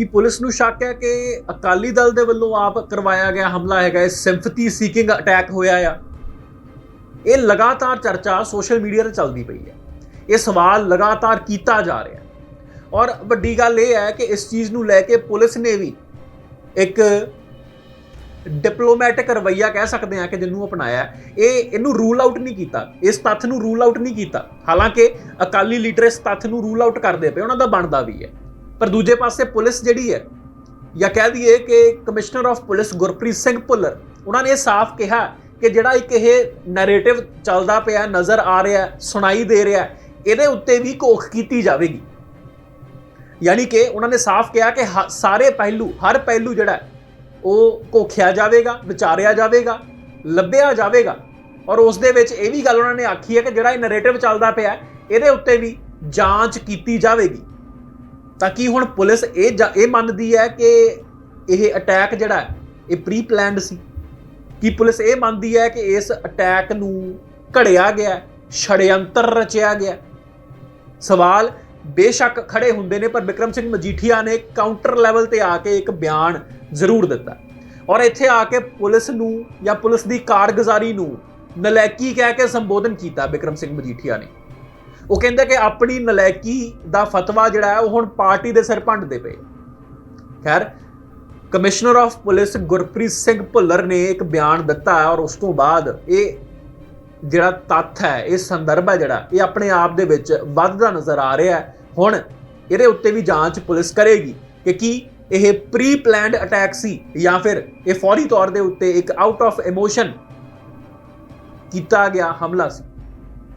ਕਿ ਪੁਲਿਸ ਨੂੰ ਸ਼ੱਕ ਹੈ ਕਿ ਅਕਾਲੀ ਦਲ ਦੇ ਵੱਲੋਂ ਆਪ ਕਰਵਾਇਆ ਗਿਆ ਹਮਲਾ ਹੈਗਾ, ਇਹ ਸਿੰਪਥੀ ਸੀਕਿੰਗ ਅਟੈਕ ਹੋਇਆ ਆ? ਇਹ ਲਗਾਤਾਰ ਚਰਚਾ ਸੋਸ਼ਲ ਮੀਡੀਆ ਤੇ ਚੱਲਦੀ ਪਈ ਹੈ। ਇਹ ਸਵਾਲ ਲਗਾਤਾਰ ਕੀਤਾ ਜਾ ਰਿਹਾ ਔਰ ਵੱਡੀ ਗੱਲ ਇਹ ਹੈ ਕਿ ਇਸ ਚੀਜ਼ ਨੂੰ ਲੈ ਕੇ ਪੁਲਿਸ ਨੇ ਵੀ ਇੱਕ ਡਿਪਲੋਮੈਟਿਕ ਰਵਈਆ ਕਹਿ ਸਕਦੇ ਆ ਕਿ ਜਿਹਨੂੰ ਅਪਣਾਇਆ ਇਹ ਇਹਨੂੰ ਰੂਲ ਆਊਟ ਨਹੀਂ ਕੀਤਾ। ਇਸ ਤੱਥ ਨੂੰ ਰੂਲ ਆਊਟ ਨਹੀਂ ਕੀਤਾ। ਹਾਲਾਂਕਿ ਅਕਾਲੀ ਲੀਡਰ ਇਸ ਤੱਥ ਨੂੰ ਰੂਲ ਆਊਟ ਕਰਦੇ ਪਏ, ਉਹਨਾਂ ਦਾ ਬਣਦਾ ਵੀ ਹੈ। ਪਰ ਦੂਜੇ ਪਾਸੇ ਪੁਲਿਸ ਜਿਹੜੀ ਹੈ, ਜਾਂ ਕਹਿ ਦਈਏ ਕਿ commissioner of police Gurpreet Singh Bhullar, ਉਹਨਾਂ ਨੇ ਸਾਫ਼ ਕਿਹਾ ਕਿ ਜਿਹੜਾ ਇੱਕ ਇਹ ਨੈਰੇਟਿਵ ਚੱਲਦਾ ਪਿਆ, ਨਜ਼ਰ ਆ ਰਿਹਾ, ਸੁਣਾਈ ਦੇ ਰਿਹਾ, ਇਹਦੇ ਉੱਤੇ ਵੀ ਘੋਖ ਕੀਤੀ ਜਾਵੇਗੀ। ਯਾਨੀ ਕਿ ਉਹਨਾਂ ਨੇ ਸਾਫ਼ ਕਿਹਾ ਕਿ ਹ- ਸਾਰੇ ਪਹਿਲੂ, ਹਰ ਪਹਿਲੂ ਜਿਹੜਾ, ਉਹ ਘੋਖਿਆ ਜਾਵੇਗਾ, ਵਿਚਾਰਿਆ ਜਾਵੇਗਾ, ਲੱਭਿਆ ਜਾਵੇਗਾ। ਔਰ ਉਸ ਦੇ ਵਿੱਚ ਇਹ ਵੀ ਗੱਲ ਉਹਨਾਂ ਨੇ ਆਖੀ ਹੈ ਕਿ ਜਿਹੜਾ ਇਹ ਨੈਰੇਟਿਵ ਚੱਲਦਾ ਪਿਆ, ਇਹਦੇ ਉੱਤੇ ਵੀ ਜਾਂਚ ਕੀਤੀ ਜਾਵੇਗੀ। ਤਾਂ ਕਿ ਹੁਣ ਪੁਲਿਸ ਇਹ ਜਾ- ਇਹ ਮੰਨਦੀ ਹੈ ਕਿ ਇਹ ਅਟੈਕ ਜਿਹੜਾ ਇਹ ਪ੍ਰੀ ਪਲਾਨਡ ਸੀ? ਕੀ ਪੁਲਿਸ ਇਹ ਮੰਨਦੀ ਹੈ ਕਿ ਇਸ ਅਟੈਕ ਨੂੰ ਘੜਿਆ ਗਿਆ ਛੜਯੰਤਰ ਰਚਿਆ ਗਿਆ ਸਵਾਲ ਬੇਸ਼ੱਕ ਖੜੇ ਹੁੰਦੇ ਨੇ, ਪਰ ਵਿਕਰਮ ਸਿੰਘ ਮਜੀਠੀਆ ਨੇ ਕਾਊਂਟਰ ਲੈਵਲ ਤੇ ਆ ਕੇ ਇੱਕ ਬਿਆਨ ਜ਼ਰੂਰ ਦਿੱਤਾ। ਔਰ ਇੱਥੇ ਆ ਕੇ ਪੁਲਿਸ ਨੂੰ ਜਾਂ ਪੁਲਿਸ ਦੀ ਕਾਰਗੁਜ਼ਾਰੀ ਨੂੰ ਨਲੈਕੀ ਕਹਿ ਕੇ ਸੰਬੋਧਨ ਕੀਤਾ ਵਿਕਰਮ ਸਿੰਘ ਮਜੀਠੀਆ ਨੇ। ਉਹ ਕਹਿੰਦੇ ਕਿ ਆਪਣੀ ਨਲਾਇਕੀ ਦਾ ਫਤਵਾ ਜਿਹੜਾ ਹੈ, ਉਹ ਹੁਣ ਪਾਰਟੀ ਦੇ ਸਿਰ ਭੰਡਦੇ ਪਏ। ਖੈਰ, commissioner of police Gurpreet Singh Bhullar ਨੇ ਇੱਕ ਬਿਆਨ ਦਿੱਤਾ ਔਰ ਉਸ ਤੋਂ ਬਾਅਦ ਇਹ ਜਿਹੜਾ ਤੱਥ ਹੈ, ਇਹ ਸੰਦਰਭ ਹੈ ਜਿਹੜਾ, ਇਹ ਆਪਣੇ ਆਪ ਦੇ ਵਿੱਚ ਵੱਧਦਾ ਨਜ਼ਰ ਆ ਰਿਹਾ ਹੈ। ਹੁਣ ਇਹਦੇ ਉੱਤੇ ਵੀ ਜਾਂਚ ਪੁਲਿਸ ਕਰੇਗੀ ਕਿ ਕੀ ਇਹ ਪ੍ਰੀ ਪਲਾਨਡ ਅਟੈਕ ਸੀ ਜਾਂ ਫਿਰ ਇਹ ਫੌਰੀ ਤੌਰ ਦੇ ਉੱਤੇ ਇੱਕ ਆਊਟ ਆਫ ਇਮੋਸ਼ਨ ਕੀਤਾ ਗਿਆ, ਹਮਲਾ ਸੀ।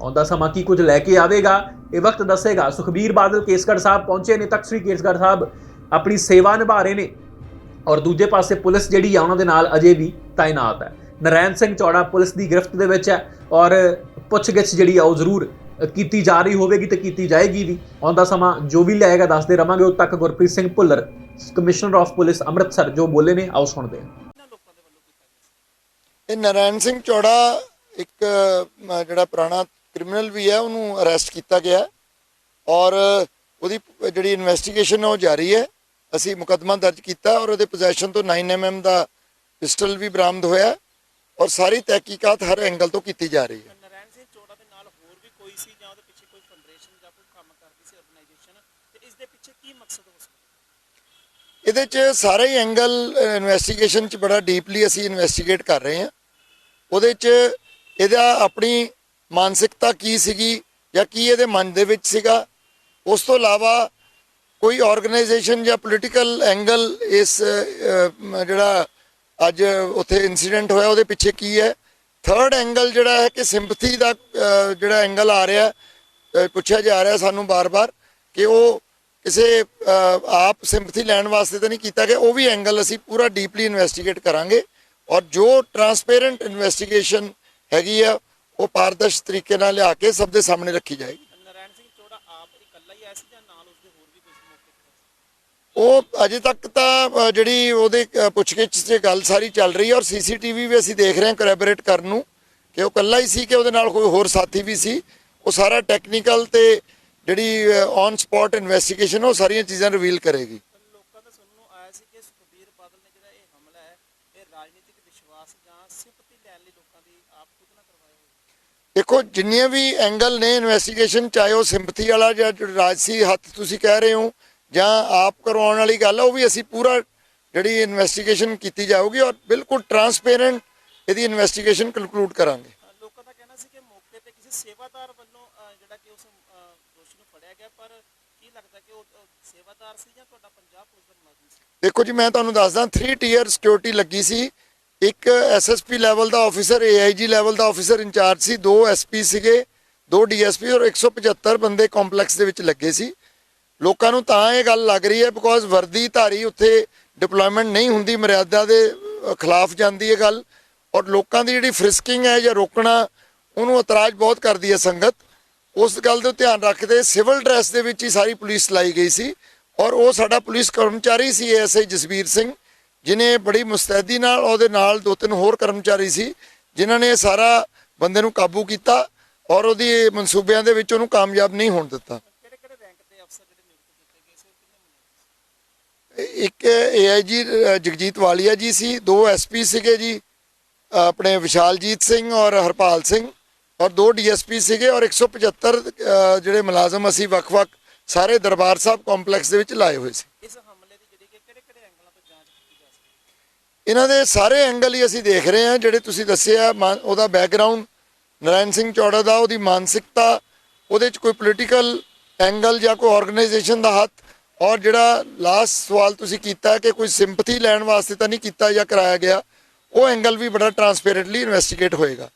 ਆਉਂਦਾ ਸਮਾਂ ਕੀ ਕੁਝ ਲੈ ਕੇ ਆਵੇਗਾ? ਇਹ ਵਕਤ ਦੱਸੇਗਾ। ਸੁਖਬੀਰ ਬਾਦਲ ਕੇਸਗੜ੍ਹ ਸਾਹਿਬ ਪਹੁੰਚੇ ਨੇ, ਤਖਤ ਸ੍ਰੀ ਕੇਸਗੜ੍ਹ ਸਾਹਿਬ ਆਪਣੀ ਸੇਵਾ ਨਿਭਾ ਰਹੇ ਨੇ। ਔਰ ਦੂਜੇ ਪਾਸੇ ਪੁਲਿਸ ਜਿਹੜੀ ਆ, ਉਹਨਾਂ ਦੇ ਨਾਲ ਅਜੇ ਵੀ ਤਾਇਨਾਤ ਹੈ। ਨਰੈਣ ਸਿੰਘ ਚੌੜਾ ਪੁਲਿਸ ਦੀ ਗ੍ਰਿਫਤ ਦੇ ਵਿੱਚ ਹੈ ਔਰ ਪੁੱਛਗਿੱਛ ਜਿਹੜੀ ਆ, ਉਹ ਜ਼ਰੂਰ ਕੀਤੀ ਜਾ ਰਹੀ ਹੋਵੇਗੀ ਤੇ ਕੀਤੀ ਜਾਏਗੀ ਵੀ। ਆਉਂਦਾ ਸਮਾਂ ਜੋ ਵੀ ਲਿਆਏਗਾ, ਦੱਸਦੇ ਰਵਾਂਗੇ। ਉਦ ਤੱਕ Gurpreet Singh Bhullar, commissioner of police Amritsar, ਜੋ ਬੋਲੇ ਨੇ, ਆਓ ਸੁਣਦੇ ਹਾਂ। ਇਹ ਨਰੈਣ ਸਿੰਘ ਚੌੜਾ ਇੱਕ ਜਿਹੜਾ ਪੁਰਾਣਾ ਕ੍ਰਿਮੀਨਲ ਵੀ ਹੈ ਉਹਨੂੰ ਅਰੈਸਟ ਕੀਤਾ ਗਿਆ ਔਰ ਉਹਦੀ ਜਿਹੜੀ ਇਨਵੈਸਟੀਗੇਸ਼ਨ ਹੈ ਉਹ ਜਾਰੀ ਹੈ। ਅਸੀਂ ਮੁਕੱਦਮਾ ਦਰਜ ਕੀਤਾ ਔਰ ਉਹਦੇ ਪੋਜੈਸ਼ਨ ਤੋਂ 9mm ਦਾ ਪਿਸਟਲ ਵੀ ਬਰਾਮਦ ਹੋਇਆ ਔਰ ਸਾਰੀ ਤਹਿਕੀਕਾਤ ਹਰ ਐਂਗਲ ਤੋਂ ਕੀਤੀ ਜਾ ਰਹੀ ਹੈ। ਨਰੈਣ ਸਿੰਘ ਚੋੜਾ ਦੇ ਨਾਲ ਹੋਰ ਵੀ ਕੋਈ ਸੀ ਜਾਂ ਉਹਦੇ ਪਿੱਛੇ ਕੋਈ ਫੰਡਰੇਸ਼ਨ ਜਾਂ ਕੋਈ ਕੰਮ ਕਰਦੀ ਸੀ ਆਰਗੇਨਾਈਜੇਸ਼ਨ ਤੇ ਇਸ ਦੇ ਪਿੱਛੇ ਕੀ ਮਕਸਦ ਹੋ ਸਕਦਾ? ਇਹਦੇ 'ਚ ਸਾਰੇ ਹੀ ਐਂਗਲ ਇਨਵੈਸਟੀਗੇਸ਼ਨ 'ਚ ਬੜਾ ਡੀਪਲੀ ਅਸੀਂ ਇਨਵੈਸਟੀਗੇਟ ਕਰ ਰਹੇ ਹਾਂ। ਉਹਦੇ 'ਚ ਇਹਦਾ ਆਪਣੀ ਮਾਨਸਿਕਤਾ ਕੀ ਸੀਗੀ ਜਾਂ ਕੀ ਇਹਦੇ ਮਨ ਦੇ ਵਿੱਚ ਸੀਗਾ? ਉਸ ਤੋਂ ਇਲਾਵਾ ਕੋਈ ਆਰਗੇਨਾਈਜੇਸ਼ਨ ਜਾਂ ਪੋਲੀਟੀਕਲ ਐਂਗਲ ਇਸ ਜਿਹੜਾ ਅੱਜ ਉੱਥੇ ਇਨਸੀਡੈਂਟ ਹੋਇਆ, ਉਹਦੇ ਪਿੱਛੇ ਕੀ ਹੈ? ਥਰਡ ਐਂਗਲ ਜਿਹੜਾ ਹੈ ਕਿ ਸਿੰਪਥੀ ਦਾ ਜਿਹੜਾ ਐਂਗਲ ਆ ਰਿਹਾ ਪੁੱਛਿਆ ਜਾ ਰਿਹਾ ਸਾਨੂੰ ਬਾਰ-ਬਾਰ ਕਿ ਉਹ ਕਿਸੇ ਆਪ ਸਿੰਪਥੀ ਲੈਣ ਵਾਸਤੇ ਤਾਂ ਨਹੀਂ ਕੀਤਾ ਗਿਆ, ਉਹ ਵੀ ਐਂਗਲ ਅਸੀਂ ਪੂਰਾ ਡੀਪਲੀ ਇਨਵੈਸਟੀਗੇਟ ਕਰਾਂਗੇ ਔਰ ਜੋ ਟਰਾਂਸਪੇਰੈਂਟ ਇਨਵੈਸਟੀਗੇਸ਼ਨ ਹੈਗੀ ਆ ਉਹ ਪਾਰਦਰਸ਼ ਤਰੀਕੇ ਨਾਲ ਲਿਆ ਕੇ ਸਭ ਦੇ ਸਾਹਮਣੇ ਰੱਖੀ ਜਾਏਗੀ। ਨਰੈਣ ਸਿੰਘ ਚੋੜਾ ਆਪ ਇਕੱਲਾ ਹੀ ਆਇਆ ਸੀ ਜਾਂ ਨਾਲ ਉਸਦੇ ਹੋਰ ਵੀ ਕੁਝ ਮੌਕੇ ਤੇ? ਉਹ ਅਜੇ ਤੱਕ ਤਾਂ ਜਿਹੜੀ ਉਹਦੇ ਪੁੱਛਗਿੱਛ 'ਚ ਗੱਲ ਸਾਰੀ ਚੱਲ ਰਹੀ ਹੈ ਔਰ ਸੀਸੀਟੀਵੀ ਵੀ ਅਸੀਂ ਦੇਖ ਰਹੇ ਹਾਂ ਕੋਲੈਬੋਰੇਟ ਕਰਨ ਨੂੰ ਕਿ ਉਹ ਇਕੱਲਾ ਹੀ ਸੀ ਕਿ ਉਹਦੇ ਨਾਲ ਕੋਈ ਹੋਰ ਸਾਥੀ ਵੀ ਸੀ। ਉਹ ਸਾਰਾ ਟੈਕਨੀਕਲ ਤੇ ਜਿਹੜੀ ਔਨ ਸਪੌਟ ਇਨਵੈਸਟੀਗੇਸ਼ਨ ਉਹ ਸਾਰੀਆਂ ਚੀਜ਼ਾਂ ਰਿਵੀਲ ਕਰੇਗੀ ਲੋਕਾਂ ਦਾ ਸੁਣਨ ਨੂੰ ਆਇਆ ਸੀ ਕਿ ਸੁਖਬੀਰ ਬਾਦਲ ਨੇ ਜਿਹੜਾ ਇਹ ਹਮਲਾ ਹੈ ਇਹ ਰਾਜਨੀਤਿਕ ਵਿਸ਼ਵਾਸ ਜਾਂ ਸਿੰਪਥੀ ਲੈਣ ਲਈ ਲੋਕਾਂ ਦੀ ਆਪ ਖੁਦ ਨਾ ਕਰਵਾਇਆ ਹੋਵੇ ਦੇਖੋ ਜਿੰਨੀਆਂ ਵੀ ਐਂਗਲ ਨੇ ਇਨਵੈਸਟੀਗੇਸ਼ਨ ਚਾਹੇ ਉਹ ਸਿੰਪਥੀ ਵਾਲਾ ਜਾਂ ਰਾਜਸੀ ਹੱਥ ਤੁਸੀਂ ਕਹਿ ਰਹੇ ਹੋ ਜਾਂ ਆਪ ਕਰਵਾਉਣ ਵਾਲੀ ਗੱਲ ਉਹ ਵੀ ਅਸੀਂ ਪੂਰਾ ਜਿਹੜੀ ਇਨਵੈਸਟੀਗੇਸ਼ਨ ਕੀਤੀ ਜਾਊਗੀ ਔਰ ਬਿਲਕੁਲ ਟਰਾਂਸਪੇਰੈਂਟ ਇਹਦੀ ਇਨਵੈਸਟੀਗੇਸ਼ਨ ਕੰਕਲੂਡ ਕਰਾਂਗੇ। ਲੋਕਾਂ ਦਾ ਕਹਿਣਾ ਸੀ ਕਿ ਮੌਕੇ ਤੇ ਕਿਸੇ ਸੇਵਾਦਾਰ ਵੱਲੋਂ ਜਿਹੜਾ ਕਿ ਉਸ ਦੋਸ਼ੀ ਨੂੰ ਫੜਿਆ ਗਿਆ ਪਰ ਕੀ ਲੱਗਦਾ ਕਿ ਉਹ ਸੇਵਾਦਾਰ ਸੀ ਜਾਂ ਤੁਹਾਡਾ ਪੰਜਾਬ ਪੁਲਿਸ ਦਾ ਮੁਲਾਜ਼ਮ ਸੀ? ਦੇਖੋ ਜੀ ਮੈਂ ਤੁਹਾਨੂੰ ਦੱਸਦਾ 3 ਟੀਅਰ ਸਿਕਿਉਰਿਟੀ ਲੱਗੀ ਸੀ। ਇੱਕ ਐਸਐਸਪੀ ਲੈਵਲ ਦਾ ਆਫੀਸਰ ਏਆਈਜੀ ਲੈਵਲ ਦਾ ਆਫੀਸਰ ਇੰਚਾਰਜ ਸੀ, ਦੋ ਐਸਪੀ ਸੀਗੇ, ਦੋ ਡੀਐਸਪੀ ਔਰ 175 ਬੰਦੇ ਕੰਪਲੈਕਸ ਦੇ ਵਿੱਚ ਲੱਗੇ ਸੀ। ਲੋਕਾਂ ਨੂੰ ਤਾਂ ਇਹ ਗੱਲ ਲੱਗ ਰਹੀ ਹੈ ਬਿਕੋਜ਼ ਵਰਦੀ ਧਾਰੀ ਉੱਥੇ ਡਿਪਲੋਇਮੈਂਟ ਨਹੀਂ ਹੁੰਦੀ, ਮਰਿਆਦਾ ਦੇ ਖਿਲਾਫ ਜਾਂਦੀ ਹੈ ਗੱਲ। ਔਰ ਲੋਕਾਂ ਦੀ ਜਿਹੜੀ ਫ੍ਰਿਸਕਿੰਗ ਹੈ ਜਾਂ ਰੋਕਣਾ, ਉਹਨੂੰ ਇਤਰਾਜ਼ ਬਹੁਤ ਕਰਦੀ ਹੈ ਸੰਗਤ। ਉਸ ਗੱਲ ਦੇ ਧਿਆਨ ਰੱਖਦੇ ਸਿਵਲ ਡਰੈਸ ਦੇ ਵਿੱਚ ਹੀ ਸਾਰੀ ਪੁਲਿਸ ਲਾਈ ਗਈ ਸੀ। ਔਰ ਉਹ ਸਾਡਾ ਪੁਲਿਸ ਕਰਮਚਾਰੀ ਸੀ ਐਸਆਈ ਜਸਵੀਰ ਸਿੰਘ। ਜਿਨੇ ਬੜੀ ਮੁਸਤੈਦੀ ਨਾਲ ਉਹਦੇ ਨਾਲ ਦੋ ਤਿੰਨ ਹੋਰ ਕਰਮਚਾਰੀ ਸੀ ਜਿਨ੍ਹਾਂ ਨੇ ਸਾਰਾ ਬੰਦੇ ਨੂੰ ਕਾਬੂ ਕੀਤਾ ਔਰ ਉਹਦੀ ਮਨਸੂਬਿਆਂ ਦੇ ਵਿੱਚ ਉਹਨੂੰ ਕਾਮਯਾਬ ਨਹੀਂ ਹੋਣ ਦਿੱਤਾ। ਕਿਹੜੇ ਕਿਹੜੇ ਰੈਂਕ ਦੇ ਇੱਕ ਏਆਈਜੀ ਜਗਜੀਤ ਵਾਲੀਆ ਜੀ ਸੀ ਦੋ ਐਸਪੀ ਸੀਗੇ ਜੀ ਆਪਣੇ ਵਿਸ਼ਾਲਜੀਤ ਸਿੰਘ ਔਰ ਹਰਪਾਲ ਸਿੰਘ ਔਰ ਦੋ ਡੀਐਸਪੀ ਸੀਗੇ ਔਰ 175 ਅ, ਜਿਹੜੇ ਮੁਲਾਜ਼ਮ ਅਸੀਂ ਵੱਖ-ਵੱਖ ਸਾਰੇ ਦਰਬਾਰ ਸਾਹਿਬ ਕੰਪਲੈਕਸ ਦੇ ਵਿੱਚ ਲਾਏ ਹੋਏ ਸੀ ਇਸ ਹਮਲੇ ਦੀ ਜਿਹੜੀ ਕਿ ਕਿਹੜੇ ਕਿਹੜੇ ਐਂਗਲਾਂ ਤੋਂ ਜਾਂਚ ਕੀਤੀ ਜਾ ਸਕਦੀ ਇਹਨਾਂ ਦੇ ਸਾਰੇ ਐਂਗਲ ਹੀ ਅਸੀਂ ਦੇਖ ਰਹੇ ਹਾਂ, ਜਿਹੜੇ ਤੁਸੀਂ ਦੱਸਿਆ, ਮਾਨ- ਉਹਦਾ ਬੈਕਗ੍ਰਾਉਂਡ ਨਰਾਇਣ ਸਿੰਘ ਚੌੜਾ ਦਾ, ਉਹਦੀ ਮਾਨਸਿਕਤਾ, ਉਹਦੇ 'ਚ ਕੋਈ ਪੋਲੀਟੀਕਲ ਐਂਗਲ ਜਾਂ ਕੋਈ ਆਰਗੇਨਾਈਜੇਸ਼ਨ ਦਾ ਹੱਥ, ਔਰ ਜਿਹੜਾ ਲਾਸਟ ਸਵਾਲ ਤੁਸੀਂ ਕੀਤਾ ਕਿ ਕੋਈ ਸਿੰਪਥੀ ਲੈਣ ਵਾਸਤੇ ਤਾਂ ਨਹੀਂ ਕੀਤਾ ਜਾਂ ਕਰਾਇਆ ਗਿਆ, ਉਹ ਐਂਗਲ ਵੀ ਬੜਾ ਟਰਾਂਸਪੇਰੈਂਟਲੀ ਇਨਵੈਸਟੀਗੇਟ ਹੋਏਗਾ।